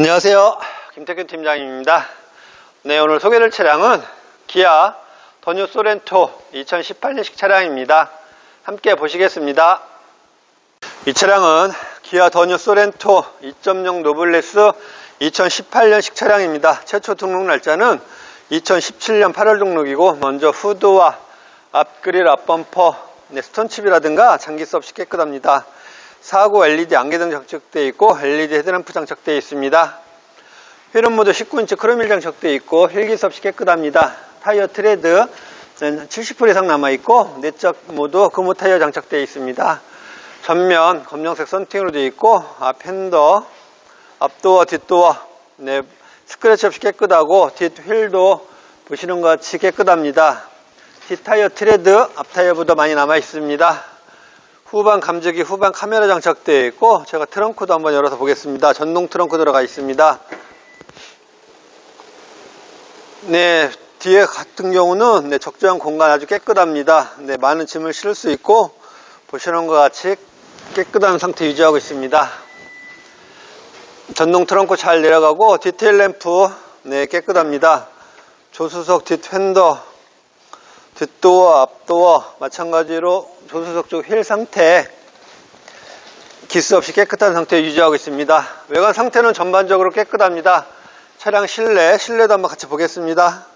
안녕하세요. 김태균 팀장입니다. 네, 오늘 소개될 차량은 기아 더뉴 소렌토 2018년식 차량입니다. 함께 보시겠습니다. 이 차량은 기아 더뉴 소렌토 2.0 노블레스 2018년식 차량입니다. 최초 등록 날짜는 2017년 8월 등록이고 먼저 후드와 앞그릴, 앞범퍼, 네, 스톤칩이라든가 장기 수 없이 깨끗합니다. 사고 LED 안개등 장착되어 있고 LED 헤드램프 장착되어 있습니다. 휠은 모두 19인치 크롬 휠 장착되어 있고 휠기수 없이 깨끗합니다. 타이어 트레드 70% 이상 남아있고 내적 모두 금호 타이어 장착되어 있습니다. 전면 검정색 썬팅으로 되어 있고 앞 핸더, 앞도어, 뒷도어 네, 스크래치 없이 깨끗하고 뒷 휠도 보시는 것 같이 깨끗합니다. 뒷 타이어 트레드, 앞 타이어보다 많이 남아 있습니다. 후방 감지기, 후방 카메라 장착되어 있고 제가 트렁크도 한번 열어서 보겠습니다. 전동 트렁크 들어가 있습니다. 네, 뒤에 같은 경우는 네, 적절한 공간 아주 깨끗합니다. 네, 많은 짐을 실을 수 있고 보시는 것 같이 깨끗한 상태 유지하고 있습니다. 전동 트렁크 잘 내려가고 디테일 램프 네, 깨끗합니다. 조수석 뒷 팬더 뒷도어 앞도어 마찬가지로 조수석 쪽 휠 상태 기스 없이 깨끗한 상태 유지하고 있습니다. 외관 상태는 전반적으로 깨끗합니다. 차량 실내, 실내도 한번 같이 보겠습니다.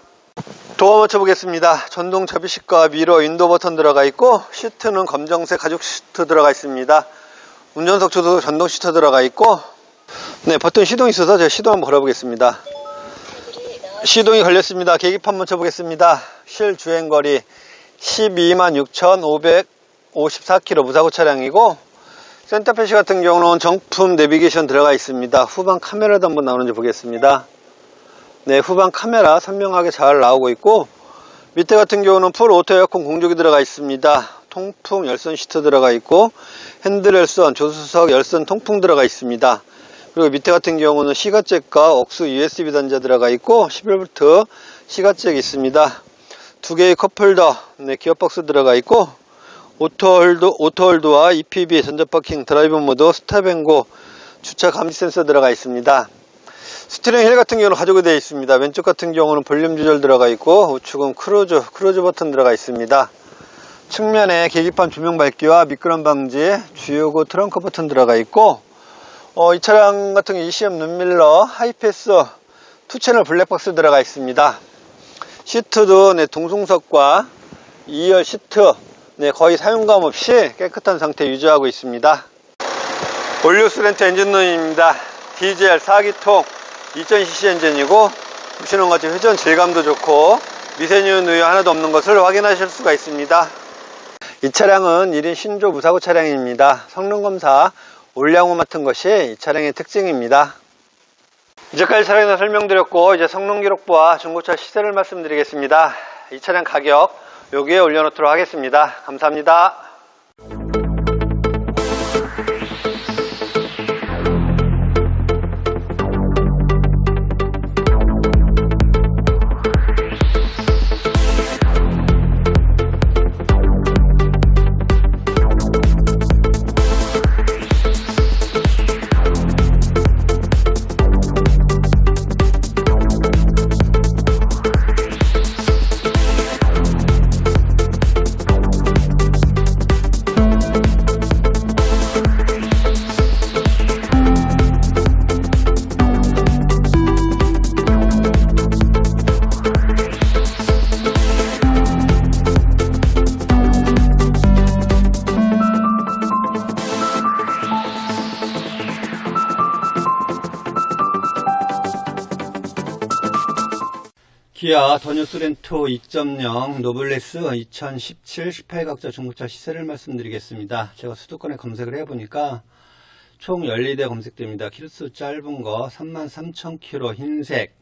도어 맞춰 보겠습니다. 전동 접이식과 미러, 윈도우 버튼 들어가 있고 시트는 검정색 가죽 시트 들어가 있습니다. 운전석 조도 전동 시트 들어가 있고 네 버튼 시동 있어서 제가 시동 한번 걸어보겠습니다. 시동이 걸렸습니다. 계기판 한번 쳐보겠습니다. 실 주행거리 12만 6,554km 무사고 차량이고 센터페시 같은 경우는 정품 내비게이션 들어가 있습니다. 후방 카메라도 한번 나오는지 보겠습니다. 네, 후방 카메라 선명하게 잘 나오고 있고 밑에 같은 경우는 풀 오토 에어컨 공조기 들어가 있습니다. 통풍 열선 시트 들어가 있고 핸들 열선, 조수석 열선 통풍 들어가 있습니다. 그리고 밑에 같은 경우는 시가잭과 억수 USB 단자 들어가 있고 11V 시가잭 있습니다. 두 개의 컵홀더, 네, 기어박스 들어가 있고 오토홀드, 오토홀드와 EPB 전자파킹 드라이브 모드 스탑앤고 주차 감지 센서 들어가 있습니다. 스티링 휠 같은 경우는 가지고 되어 있습니다. 왼쪽 같은 경우는 볼륨 조절 들어가 있고 우측은 크루즈, 크루즈 버튼 들어가 있습니다. 측면에 계기판 조명 밝기와 미끄럼 방지, 주요구 트렁크 버튼 들어가 있고 어, 이 차량 같은 경우 ECM 눈밀러, 하이패스, 투채널 블랙박스 들어가 있습니다. 시트도 네, 동승석과 2열 시트 네, 거의 사용감 없이 깨끗한 상태 유지하고 있습니다. 올류스 렌트 엔진룸입니다. 디젤 4기통 2000cc 엔진이고 보시는 것처럼 회전 질감도 좋고 미세뉴 누유 하나도 없는 것을 확인하실 수가 있습니다. 이 차량은 1인 신조 무사고 차량입니다. 성능검사 올량호 맡은 것이 이 차량의 특징입니다. 이제까지 차량에 설명드렸고 이제 성능 기록부와 중고차 시세를 말씀드리겠습니다. 이 차량 가격 여기에 올려놓도록 하겠습니다. 감사합니다. 기아 더뉴 소렌토 2.0 노블레스 2017 18각자 중고차 시세를 말씀드리겠습니다. 제가 수도권에 검색을 해보니까 총 12대 검색됩니다. 키로수 짧은 거 33,000km 흰색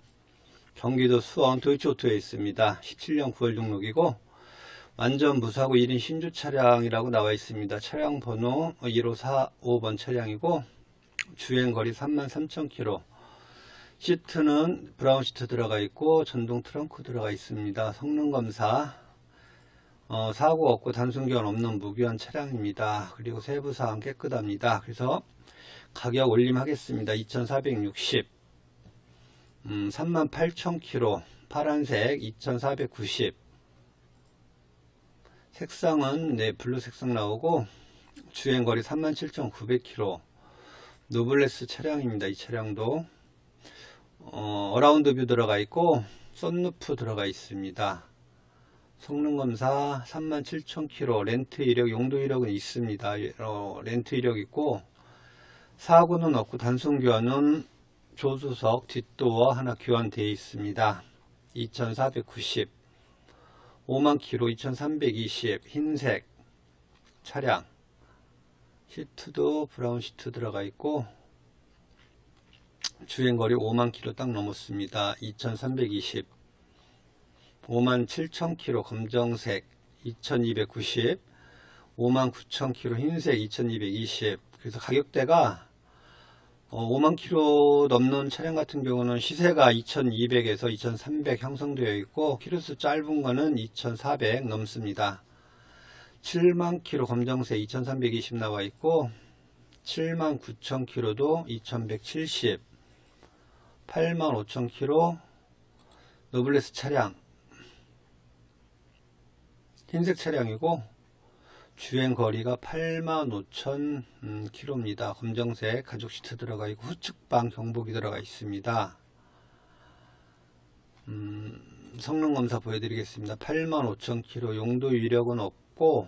경기도 수원 도이치오토에 있습니다. 17년 9월 등록이고 완전 무사고 1인 신주 차량이라고 나와 있습니다. 차량 번호 1545번 차량이고 주행거리 33,000km 시트는 브라운 시트 들어가 있고 전동 트렁크 들어가 있습니다. 성능 검사 어, 사고 없고 단순기한 없는 무기한 차량입니다. 그리고 세부 사항 깨끗합니다. 그래서 가격 올림하겠습니다. 2,460 음, 38,000km 파란색 2,490 색상은 네 블루 색상 나오고 주행거리 37,900km 노블레스 차량입니다. 이 차량도 어, 라운드 뷰 들어가 있고 썬루프 들어가 있습니다. 성능 검사 37,000km 렌트 이력 용도 이력은 있습니다. 어, 렌트 이력 있고 사고는 없고 단순 교환은 조수석 뒷도어 하나 교환되어 있습니다. 2490 5만 킬로 2320 흰색 차량 시트도 브라운 시트 들어가 있고 주행거리 5만 킬로 딱 넘었습니다. 2320 5만 7천 킬로 검정색 2290 5만 9천 킬로 흰색 2220 그래서 가격대가 어, 5만 킬로 넘는 차량 같은 경우는 시세가 2200에서 2300 형성되어 있고 키로수 짧은 거는 2400 넘습니다. 7만 킬로 검정색 2320 나와 있고 7만 9천 킬로도 2170 8만 5천 킬로 노블레스 차량 흰색 차량이고 주행 거리가 85,000 음, 킬로입니다. 검정색 가죽 시트 들어가 있고 후측방 경보기 들어가 있습니다. 음, 성능 검사 보여드리겠습니다. 85,000 킬로 용도 이력은 없고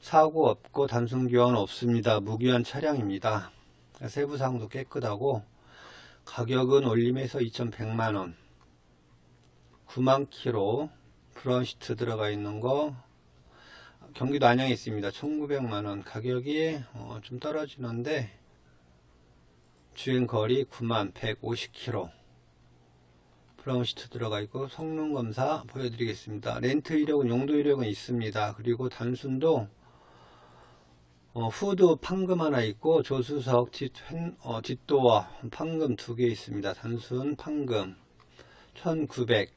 사고 없고 단순 교환 없습니다. 무기한 차량입니다. 세부 사항도 깨끗하고 가격은 올림해서 2,100만원 9만 킬로 브라운 시트 들어가 있는 거 경기도 안양에 있습니다. 1900만원 가격이 어, 좀 떨어지는데 주행 거리 9만 150km 브라운 시트 들어가 있고 성능 검사 보여드리겠습니다. 렌트 이력은 용도 이력은 있습니다. 그리고 단순도 어, 후드 판금 하나 있고 조수석 뒷, 횡- 어, 뒷도어 판금 두 개 있습니다. 단순 판금 1900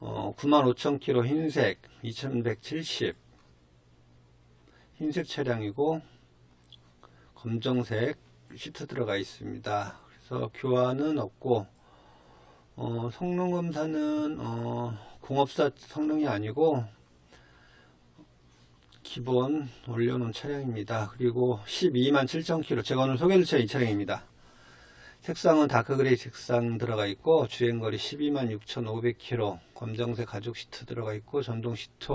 어, 95,000km 흰색 2170 흰색 차량이고 검정색 시트 들어가 있습니다. 그래서 교환은 없고 어, 성능 검사는 어, 공업사 성능이 아니고 기본 올려놓은 차량입니다. 그리고 12만 7,000km 제가 오늘 소개해줄 차량 이 차량입니다. 색상은 다크그레이 색상 들어가 있고 주행거리 12만 6,500km 검정색 가죽 시트 들어가 있고 전동 시트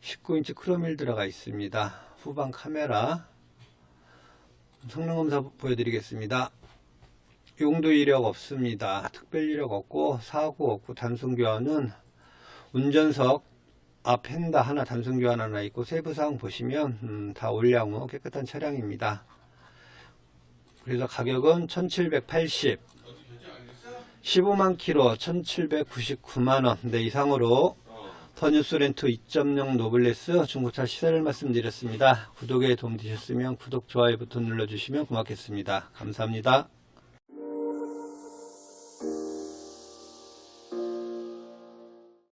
19인치 크롬일 들어가 있습니다. 후방 카메라 성능 검사 보여드리겠습니다. 용도 이력 없습니다. 특별 이력 없고 사고 없고 단순 교환은 운전석 앞 펜다 하나 단순 교환 하나 있고 세부 사항 보시면 음, 다 올량후 깨끗한 차량입니다. 그래서 가격은 1780 15만 킬로 1799만원 네 이상으로 더뉴스 렌트 2.0 노블레스 중고차 시세를 말씀드렸습니다. 구독에 도움 되셨으면 구독, 좋아요 버튼 눌러주시면 고맙겠습니다. 감사합니다.